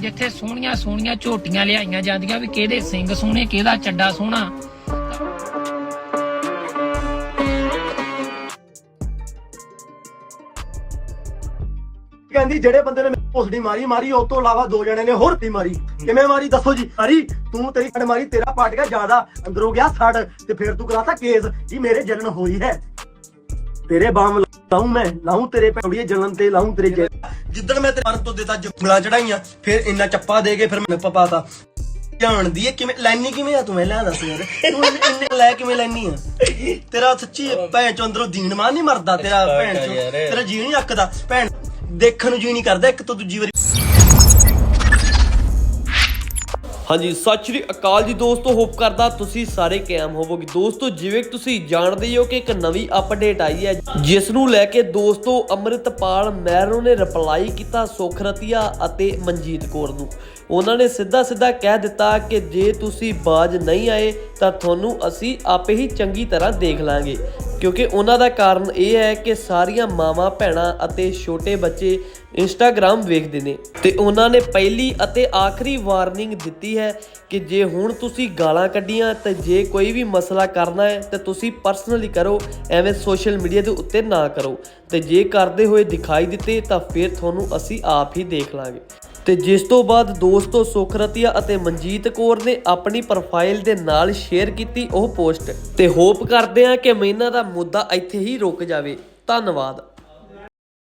ਜਿੱਥੇ ਸੋਹਣੀਆਂ ਸੋਹਣੀਆਂ ਝੋਟੀਆਂ ਲਿਆਈਆਂ ਜਾਂਦੀਆਂ ਵੀ ਕਿਹਦੇ ਸਿੰਘ ਸੋਹਣੇ, ਕਿਹਦਾ ਚੱਡਾ ਸੋਹਣਾ। ਕਹਿੰਦੀ ਜਿਹੜੇ ਬੰਦੇ ਨੇ ਮੈਨੂੰ ਮਾਰੀ ਮਾਰੀ ਉਸ ਤੋਂ ਇਲਾਵਾ ਦੋ ਜਣੇ ਨੇ ਹੋਰ ਤੀ ਮਾਰੀ। ਕਿਵੇਂ ਮਾਰੀ? ਦੱਸੋ ਜੀ। ਹਰੀ ਤੂੰ ਤੇਰੀ ਫੜ ਮਾਰੀ, ਤੇਰਾ ਪਾਟ ਗਿਆ ਜ਼ਿਆਦਾ, ਅੰਦਰੋਂ ਗਿਆ ਸੜ ਤੇ ਫਿਰ ਤੂੰ ਕਰਾਤਾ ਕੇਸ ਜੀ ਮੇਰੇ ਜਲਨ ਹੋਈ ਹੈ। ਤੇਰੇ ਬਾਮ ਲਾਉਂ ਮੈਂ ਲਾਉਂ ਤੇਰੇ ਪੈੜੀਏ ਜਲਨ ਤੇ ਲਾਉਂ ਤੇਰੇ ਜੇ ਜਿੱਦਣ ਮੈਂ ਤੇ ਮਰਨ ਤੋਂ ਦਿੱਤਾ ਜੰਗਲਾ ਚੜਾਈਆਂ ਫਿਰ ਇੰਨਾ ਚੱਪਾ ਦੇ ਕੇ ਫਿਰ ਮੈਨੂੰ ਪਪਾਤਾ। ਜਾਣਦੀ ਹੈ ਕਿਵੇਂ ਲੈਣੀ ਕਿਵੇਂ ਆ ਤੂੰ ਮੈਂ ਲੈ ਦੱਸ ਯਾਰ। ਤੂੰ ਇੰਨੇ ਲੈ ਕਿਵੇਂ ਲੈਣੀ ਆ? ਤੇਰਾ ਸੱਚੀ ਭੈਣ ਚੋਂ ਅੰਦਰੋਂ ਦੀਨ ਮਾਨ ਨਹੀਂ ਮਰਦਾ ਤੇਰਾ ਭੈਣ ਚੋਂ। ਤੇਰਾ ਜੀ ਨਹੀਂ ਅੱਕਦਾ। ਭੈਣ ਦੇਖਣ ਨੂੰ ਜੀ ਨਹੀਂ ਕਰਦਾ ਇੱਕ ਤੋਂ ਦੂਜੀ ਵਾਰੀ ਹਾਂਜੀ, ਸਤਿ ਸ਼੍ਰੀ ਅਕਾਲ ਜੀ ਦੋਸਤੋ ਹੋਪ ਕਰਦਾ ਤੁਸੀਂ ਸਾਰੇ ਕਾਇਮ ਹੋਵੋਗੇ। ਦੋਸਤੋ, ਜਿਵੇਂ ਤੁਸੀਂ ਜਾਣਦੇ ਹੋ ਕਿ ਇੱਕ ਨਵੀਂ ਅਪਡੇਟ ਆਈ ਹੈ, ਜਿਸ ਨੂੰ ਲੈ ਕੇ ਦੋਸਤੋ ਅੰਮ੍ਰਿਤਪਾਲ ਮਹਿਰੋ ਨੇ ਰਿਪਲਾਈ ਕੀਤਾ ਸੁਖਰਤੀਆ ਅਤੇ ਮਨਜੀਤ ਕੌਰ ਨੂੰ। ਉਹਨਾਂ ਨੇ ਸਿੱਧਾ ਸਿੱਧਾ ਕਹਿ ਦਿੱਤਾ ਕਿ ਜੇ ਤੁਸੀਂ ਬਾਜ ਨਹੀਂ ਆਏ, ਤਾਂ ਤੁਹਾਨੂੰ ਅਸੀਂ ਆਪੇ ਹੀ ਚੰਗੀ ਤਰ੍ਹਾਂ ਦੇਖ ਲਾਂਗੇ। ਕਿਉਂਕਿ ਉਹਨਾਂ ਦਾ ਕਾਰਨ ਇਹ ਹੈ ਕਿ ਸਾਰੀਆਂ ਮਾਵਾਂ, ਭੈਣਾਂ ਅਤੇ ਛੋਟੇ ਬੱਚੇ ਇੰਸਟਾਗ੍ਰam ਵੇਖਦੇ ਨੇ ਤੇ ਉਹਨਾਂ ਨੇ ਪਹਿਲੀ ਅਤੇ ਆਖਰੀ ਵਾਰਨਿੰਗ ਦਿੱਤੀ ਹੈ ਕਿ ਜੇ ਹੁਣ ਤੁਸੀਂ ਗਾਲਾਂ ਕੱਢੀਆਂ ਤੇ ਜੇ ਕੋਈ ਵੀ ਮਸਲਾ ਕਰਨਾ ਹੈ ਤੇ ਤੁਸੀਂ ਪਰਸਨਲੀ ਕਰੋ, ਐਵੇਂ ਸੋਸ਼ਲ ਮੀਡੀਆ ਦੇ ਉੱਤੇ ਨਾ ਕਰੋ ਤੇ ਜੇ ਕਰਦੇ ਹੋਏ ਦਿਖਾਈ ਦਿੱਤੇ ਤਾਂ ਫਿਰ ਤੁਹਾਨੂੰ ਅਸੀਂ ਆਪ ਹੀ ਦੇਖ ਲਾਂਗੇ। ਤੇ ਜਿਸ ਤੋਂ ਬਾਅਦ ਦੋਸਤੋ ਸੁਖਰਤੀਆ ਅਤੇ ਮਨਜੀਤ ਕੌਰ ਨੇ ਆਪਣੀ ਪ੍ਰੋਫਾਈਲ ਦੇ ਨਾਲ ਸ਼ੇਅਰ ਕੀਤੀ ਉਹ ਪੋਸਟ ਤੇ ਹੋਪ ਕਰਦੇ ਹਾਂ ਕਿ ਮੈਂ ਇਹਨਾਂ ਦਾ ਮੁੱਦਾ ਇੱਥੇ ਹੀ ਰੁਕ ਜਾਵੇ। ਧੰਨਵਾਦ।